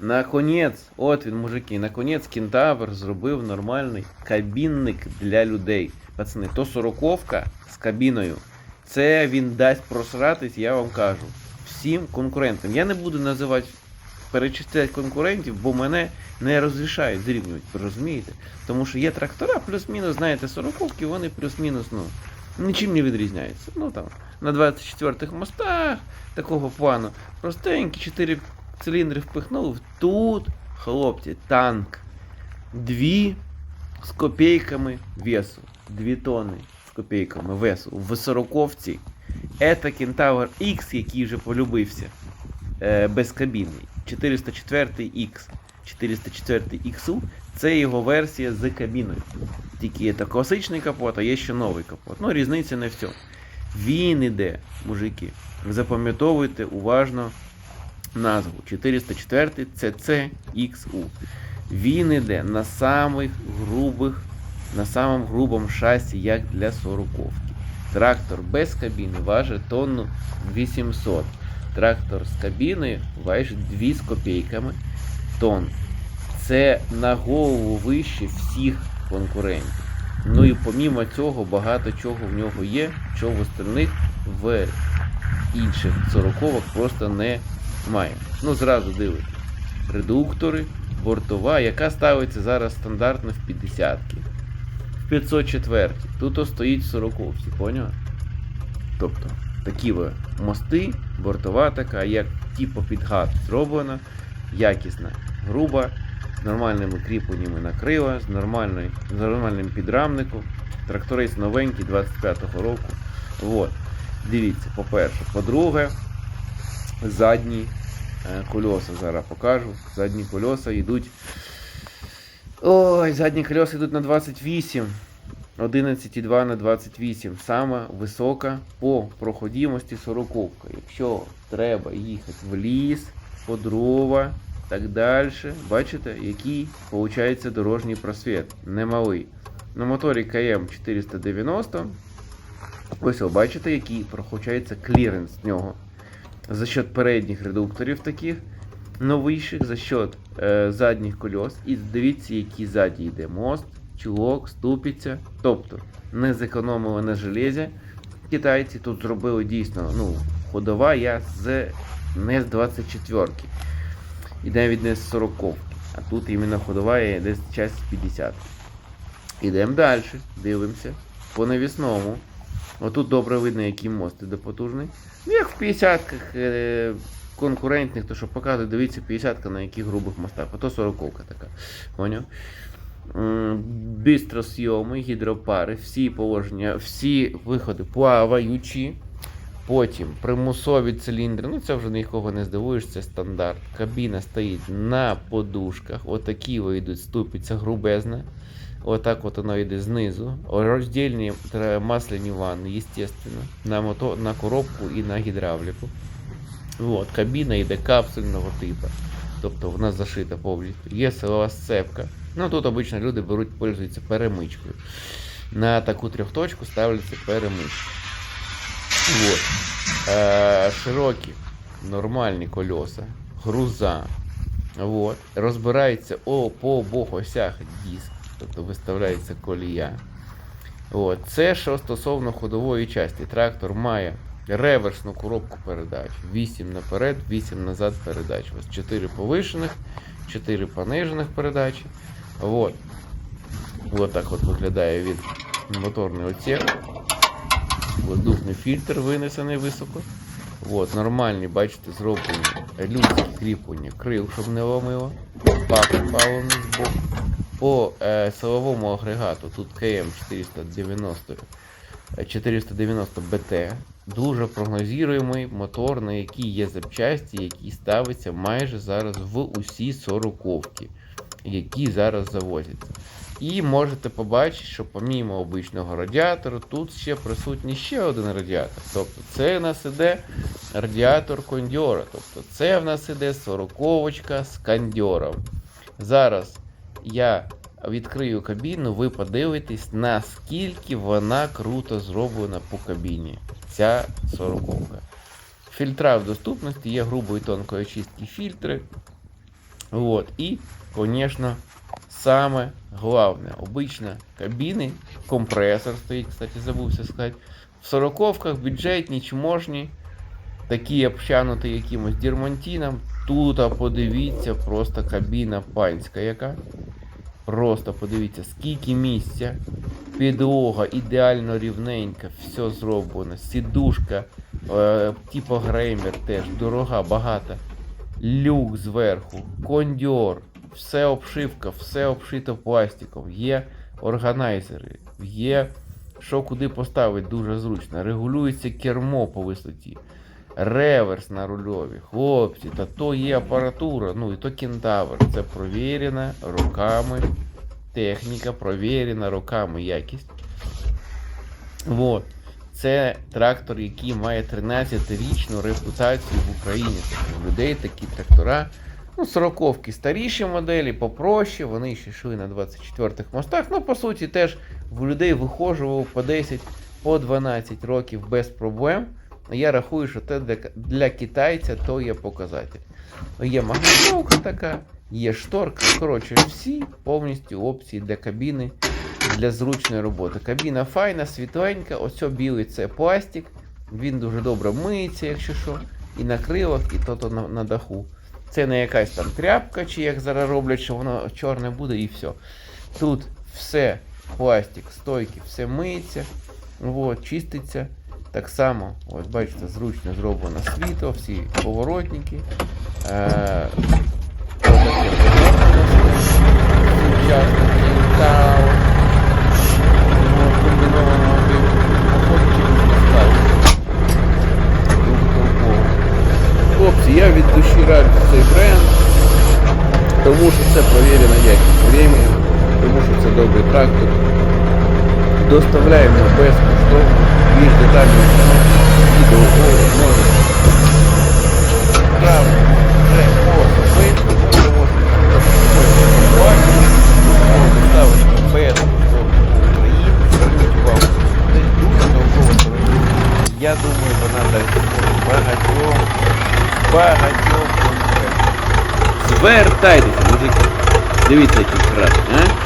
Наконець, от він, мужики, наконець кентавр зробив нормальний кабінник для людей. Пацани, то сороковка з кабіною. Це він дасть просратись, я вам кажу. Всім конкурентам. Я не буду називати перечисляти конкурентів, бо мене не розрішають зрівнювати, розумієте? Тому що є трактора, плюс-мінус, знаєте, сороковки, вони плюс-мінус, ну, нічим не відрізняються. Ну там, на 24-х мостах такого плану. Простенькі, 4 циліндри впихнув. Тут, хлопці, танк. Дві з копійками весу. Дві тони з копійками весу. В сороковці. Это Кентавр X, який вже полюбився. Е, безкабінний. 404X. 404X це його версія з кабіною. Тільки є класичний капот, а є ще новий капот. Ну, різниця не в цьому. Він іде, мужики. Запам'ятовуйте уважно назву 404 CCXU. Він іде на самих грубих, на самому грубому шасі, як для сороковки. Трактор без кабіни важить тонну 800. Трактор з кабіною важить 2 з копійками тонн. Це на голову вище всіх конкурентів. Ну і помімо цього багато чого в нього є, чого в остальних в інших сороковок просто немає. Ну, зразу дивитесь. Редуктори, бортова, яка ставиться зараз стандартно в 50 В 504 Тут стоїть в 40 поняли? Тобто такі ви мости, бортова така, як типу підгад зроблена, якісна, груба, з нормальними кріпленнями на крила, з, з нормальним підрамником. Тракторець новенький 25-го року. От. Дивіться, по-перше. По-друге, задні е, кольоса зараз покажу. Задні кольоса йдуть. Ой, задні колеса йдуть на 28. 11,2 на 28. Сама висока по проходимості 40. Якщо треба їхати в ліс, по дрова, так далі. Бачите, який виходить дорожній просвіт. Немалий. На моторі КМ 490. Ось бачите, який проходить кліренс з нього. За счет передніх редукторів таких новіших, за счет е, задніх кольос. І дивіться, який ззаді йде мост, чулок, ступиця. Тобто не зекономили на железі. Китайці тут зробили дійсно ну, ходова я з не з 24-ки. І навіть не з 40-ки. А тут іменно ходова є десь час 50. Ідемо далі, дивимося. По навісному. Отут добре видно, який мост потужний. Ну, як в 50-ках е, конкурентних, то що показує, дивіться, 50-ка на яких грубих мостах, а то 40-ка така. Поняв? М, Бистросйоми, гідропари, всі положення, всі виходи плаваючі. Потім примусові циліндри. Ну це вже нікого не здивуєш, це стандарт. Кабіна стоїть на подушках. Отакі вийдуть ступиця грубезна. Отак от воно йде знизу. Роздільні масляні ванни, естественно, на, мото, на коробку і на гідравліку. От, кабіна йде капсульного типу. Тобто вона зашита повністю. Є силова сцепка. Ну тут обично люди беруть, пользуються перемичкою. На таку трьохточку ставляться перемички. Вот. Е, широкі, нормальні колеса, груза. Вот. Розбирається о, по обох осях диск, тобто виставляється колія. От. Це що стосовно ходової частини. Трактор має реверсну коробку передач. 8 наперед, 8 назад передач. Ось 4 повишених, 4 понижених передачі. Вот. Вот так от виглядає від моторний отсек. Воздушний фільтр винесений високо. От, нормальні, бачите, зроблені людські кріплення крил, щоб не ломило. Бак палений збоку. По е, силовому агрегату тут КМ 490 е, 490 БТ. Дуже прогнозуємий мотор, на який є запчасті, який ставиться майже зараз в усі сороковки, які зараз завозяться. І можете побачити, що помімо обичного радіатора, тут ще присутній ще один радіатор. Тобто це в нас іде радіатор кондьора. Тобто це в нас іде сороковочка з кондьором. Зараз я відкрию кабіну, ви подивитесь, наскільки вона круто зроблена по кабіні. Ця сороковка. Фільтра в доступності є грубої тонкої очистки фільтри. Вот. И, конечно, самое главное. Обычно кабины, компрессор стоит, кстати, забувся сказать. В сороковках бюджетні, чможні, такі обтянуті якимось дірмантином. Тут, а подивіться, просто кабіна панська яка. Просто подивіться, скільки місця. Підлога ідеально рівненька, все зроблено. Сідушка, е, типу греймер теж, дорога, багата. Люк зверху, кондьор, все обшивка, все обшито пластиком. Є органайзери, є що куди поставити дуже зручно. Регулюється кермо по висоті. Реверс на рульові. Хлопці, та то є апаратура, ну і то кентавр. Це провірена роками техніка, провірена роками якість. Вот. Це трактор, який має 13-річну репутацію в Україні. Тобто У людей такі трактора. Ну, 40-ки старіші моделі, попроще, вони ще йшли на 24-х мостах. Ну, по суті, теж в людей вихожував по 10, по 12 років без проблем. Я рахую, що це для, китайця то є показатель. Є магнітолка така, є шторка. Коротше, всі повністю опції для кабіни для зручної роботи. Кабіна файна, світленька, ось білий це пластик. Він дуже добре миється, якщо що. І на крилах, і то, то на, на даху. Це не якась там тряпка, чи як зараз роблять, що воно чорне буде і все. Тут все, пластик, стойки, все миється, от, чиститься. Так само, ось бачите, зручно зроблено світло, всі поворотники. Е. Хлопці, я від душі раджу цей бренд, тому що це провірена якість времени, тому що це добрий трактор. Доставляємо безкоштовно, більш детальну інформацію, відео можна. Правда, це особисто, ви можете можете ставити Україні, звернуть увагу, це дуже толкова сировина. Я думаю, вона дасть багатьом, багатьом конкретно. Звертайтеся, мужики. Дивіться, який красний, а?